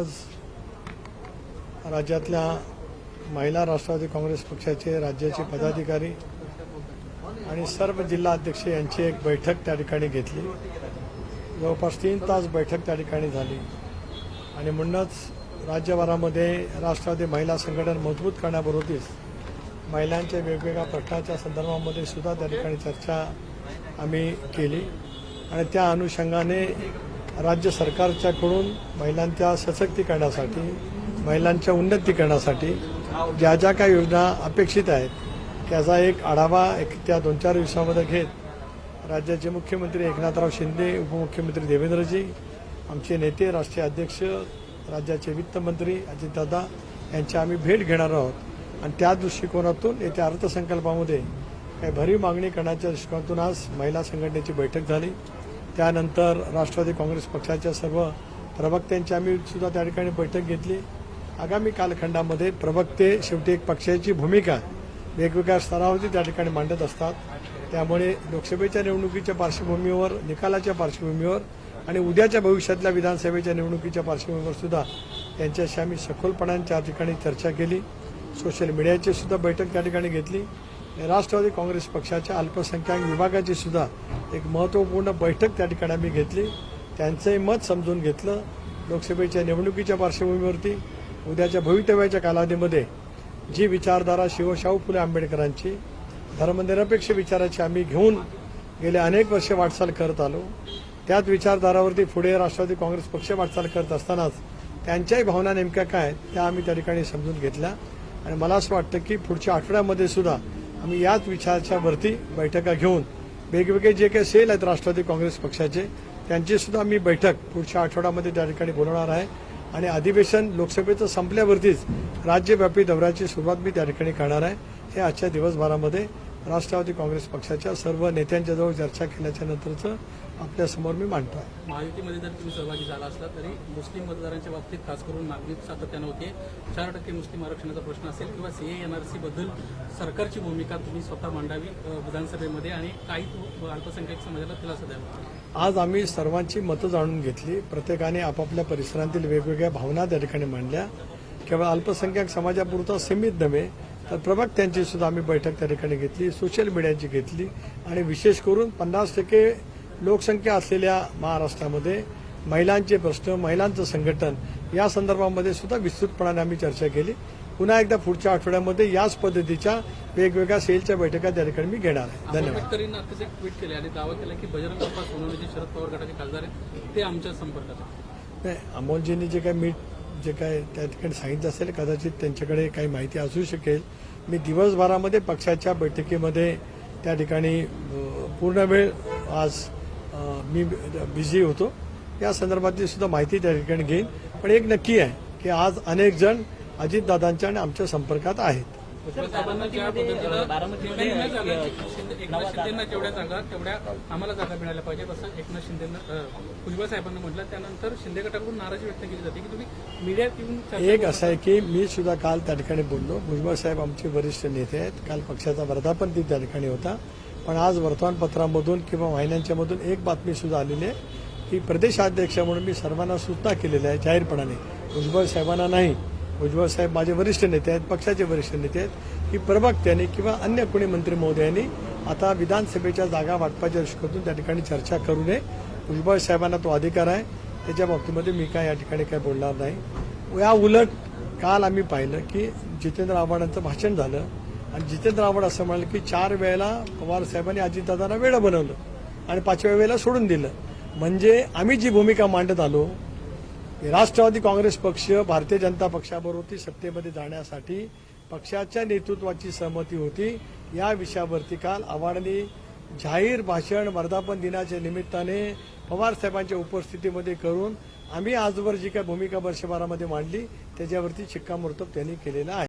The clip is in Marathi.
आज राज्यातल्या महिला राष्ट्रवादी काँग्रेस पक्षाचे राज्याचे पदाधिकारी आणि सर्व जिल्हा अध्यक्ष यांची एक बैठक त्या ठिकाणी घेतली. जवळपास तीन तास बैठक त्या ठिकाणी झाली. आणि म्हणूनच राज्यभरामध्ये राष्ट्रवादी महिला संघटन मजबूत करण्याबरोबरच महिलांच्या वेगवेगळ्या प्रश्नाच्या संदर्भामध्ये सुद्धा त्या ठिकाणी चर्चा आम्ही केली. आणि त्या अनुषंगाने राज्य सरकारच्याकडून महिलांच्या सशक्तीकरणासाठी महिलांच्या उन्नतीकरणासाठी ज्या ज्या काही योजना अपेक्षित आहेत त्याचा एक आढावा एक त्या दोन चार दिवसामध्ये घेत राज्याचे मुख्यमंत्री एकनाथराव शिंदे उपमुख्यमंत्री देवेंद्रजी आमचे नेते राष्ट्रीय अध्यक्ष राज्याचे वित्तमंत्री अजितदादा यांची आम्ही भेट घेणार आहोत. आणि त्या दृष्टिकोनातून येत्या अर्थसंकल्पामध्ये काही भरीव मागणी करण्याच्या दृष्टिकोनातून आज महिला संघटनेची बैठक झाली. त्यानंतर राष्ट्रवादी काँग्रेस पक्षाच्या सर्व प्रवक्त्यांची आम्ही सुद्धा त्या ठिकाणी बैठक घेतली. आगामी कालखंडामध्ये प्रवक्ते शेवटी एक पक्षाची भूमिका वेगवेगळ्या स्तरावरती त्या ठिकाणी मांडत असतात. त्यामुळे लोकसभेच्या निवडणुकीच्या पार्श्वभूमीवर निकालाच्या पार्श्वभूमीवर आणि उद्याच्या भविष्यातल्या विधानसभेच्या निवडणुकीच्या पार्श्वभूमीवर सुद्धा त्यांच्याशी आम्ही सखोलपणाने त्या ठिकाणी चर्चा केली. सोशल मीडियाची सुद्धा बैठक त्या ठिकाणी घेतली. राष्ट्रवादी काँग्रेस पक्षाच्या अल्पसंख्याक विभागाची सुद्धा एक महत्त्वपूर्ण बैठक त्या ठिकाणी आम्ही घेतली. त्यांचंही मत समजून घेतलं. लोकसभेच्या निवडणुकीच्या पार्श्वभूमीवरती उद्याच्या भवितव्याच्या कालावधीमध्ये जी विचारधारा शिवशाहू फुले आंबेडकरांची धर्मनिरपेक्ष विचाराची आम्ही घेऊन गेले अनेक वर्षे वाटचाल करत आलो. त्याच विचारधारावरती पुढे राष्ट्रवादी काँग्रेस पक्ष वाटचाल करत असतानाच त्यांच्याही भावना नेमक्या काय त्या आम्ही त्या ठिकाणी समजून घेतल्या. आणि मला असं वाटतं की पुढच्या आठवड्यामध्ये सुद्धा आम्ही याच विचाराच्यावरती बैठका घेऊन वेगवेगळे जे काही सेल आहेत राष्ट्रवादी काँग्रेस पक्षाचे त्यांची सुद्धा आम्ही बैठक पुढच्या आठवड्यामध्ये त्या ठिकाणी बोलवणार आहे. आणि अधिवेशन लोकसभेचं संपल्यावरतीच राज्यव्यापी दौऱ्याची सुरुवात मी त्या ठिकाणी करणार आहे. हे आजच्या दिवसभरामध्ये राष्ट्रवादी काँग्रेस पक्षाच्या सर्व नेत्यांच्याजवळ चर्चा केल्याच्या नंतरचं आपल्यासमोर मी मांडतो आहे महायुतीमध्ये जर तुम्ही सहभागी झाला असला तरी मुस्लिम मतदारांच्या बाबतीत खास करून मागणी सातत्यानं होते. चार टक्के मुस्लिम आरक्षणाचा प्रश्न असेल किंवा सीए एनआरसी बद्दल सरकारची भूमिका तुम्ही स्वतः मांडावी विधानसभेमध्ये आणि काही अल्पसंख्याक समाजाला दिलासा द्यावा. आज आम्ही सर्वांची मतं जाणून घेतली. प्रत्येकाने आपापल्या परिसरातील वेगवेगळ्या भावना त्या ठिकाणी मांडल्या. केवळ अल्पसंख्याक समाजापुरता सीमित नव्हे तर प्रवक्त्यांची सुद्धा आम्ही बैठक त्या ठिकाणी घेतली सोशल मीडियाची घेतली आणि विशेष करून पन्नास टक्के लोकसंख्या असलेल्या महाराष्ट्रामध्ये महिलांचे प्रश्न महिलांचं संघटन या संदर्भामध्ये सुद्धा विस्तृतपणाने आम्ही चर्चा केली. पुन्हा एकदा पुढच्या आठवड्यामध्ये याच पद्धतीच्या वेगवेगळ्या सेलच्या बैठका त्या ठिकाणी मी घेणार आहे. धन्यवाद. ट्विट केले आणि दावा केला की बजरंग बाप्पा सोनवणे जे शरद पवार गटाचे खासदार आहेत ते आमच्या संपर्कात नाही अमोलजींनी जे काही मी जे काय त्या ठिकाणी सांगितलं असेल कदाचित त्यांच्याकडे काही माहिती असू शकेल. मी दिवसभरामध्ये पक्षाच्या बैठकीमध्ये त्या ठिकाणी पूर्ण वेळ आज मी बिझी होतो. या संदर्भातली सुद्धा माहिती त्या ठिकाणी घेईन. पण एक नक्की आहे की आज अनेक जण अजितदादांच्या आणि आमच्या संपर्कात आहेत. एकनाथ शिंदेना जेवढ्या जागा तेवढ्या आम्हाला जागा मिळायला पाहिजेत असं एकनाथ शिंदेना अ, भुजबळ साहेबांना म्हटलं. त्यानंतर शिंदे गटाकडून नाराजी व्यक्त केली जाते की तुम्ही मीडियात येऊन चर्चा एक असं आहे की मी सुद्धा काल त्या ठिकाणी बोललो. भुजबळ साहेब आमचे वरिष्ठ नेते आहेत. काल पक्षाचा वर्धापन दिन त्या ठिकाणी होता. पण आज वर्तमानपत्रामधून किंवा वाहिन्यांच्यामधून एक बातमी सुद्धा आलेली आहे की प्रदेशाध्यक्ष म्हणून मी सर्वांना सूचना केलेल्या आहे जाहीरपणाने. भुजबळ साहेबांना नाही. भुजबळ साहेब माझे वरिष्ठ नेते आहेत पक्षाचे वरिष्ठ नेते आहेत. की प्रवक्त्यांनी किंवा अन्य कोणी मंत्री महोदयांनी आता विधानसभेच्या जागा वाटपाच्या दृष्टीकोनातून त्या ठिकाणी चर्चा करू नये. भुजबळ साहेबांना तो अधिकार आहे. त्याच्या बाबतीमध्ये मी काय या ठिकाणी काय बोलणार नाही. या उलट काल आम्ही पाहिलं की जितेंद्र आव्हाडांचं भाषण झालं. आणि जितेंद्र आव्हाड असं म्हणाले की चार वेळेला पवार साहेबांनी अजितदादांना वेळं बनवलं आणि पाचव्या वेळेला सोडून दिलं. म्हणजे आम्ही जी भूमिका मांडत आलो राष्ट्रवादी काँग्रेस पक्ष भारतीय जनता पक्षाबरोबर सत्तेमध्ये जाण्यासाठी पक्षाच्या नेतृत्वाची सहमती होती. या विषयावरती काल आव्हाडांनी जाहीर भाषण वर्धापन दिनाच्या निमित्ताने पवारसाहेबांच्या उपस्थितीमध्ये करून आम्ही आजवर जी काय भूमिका वर्षभरामध्ये मांडली त्याच्यावरती शिक्कामोर्तब त्यांनी केलेलं आहे.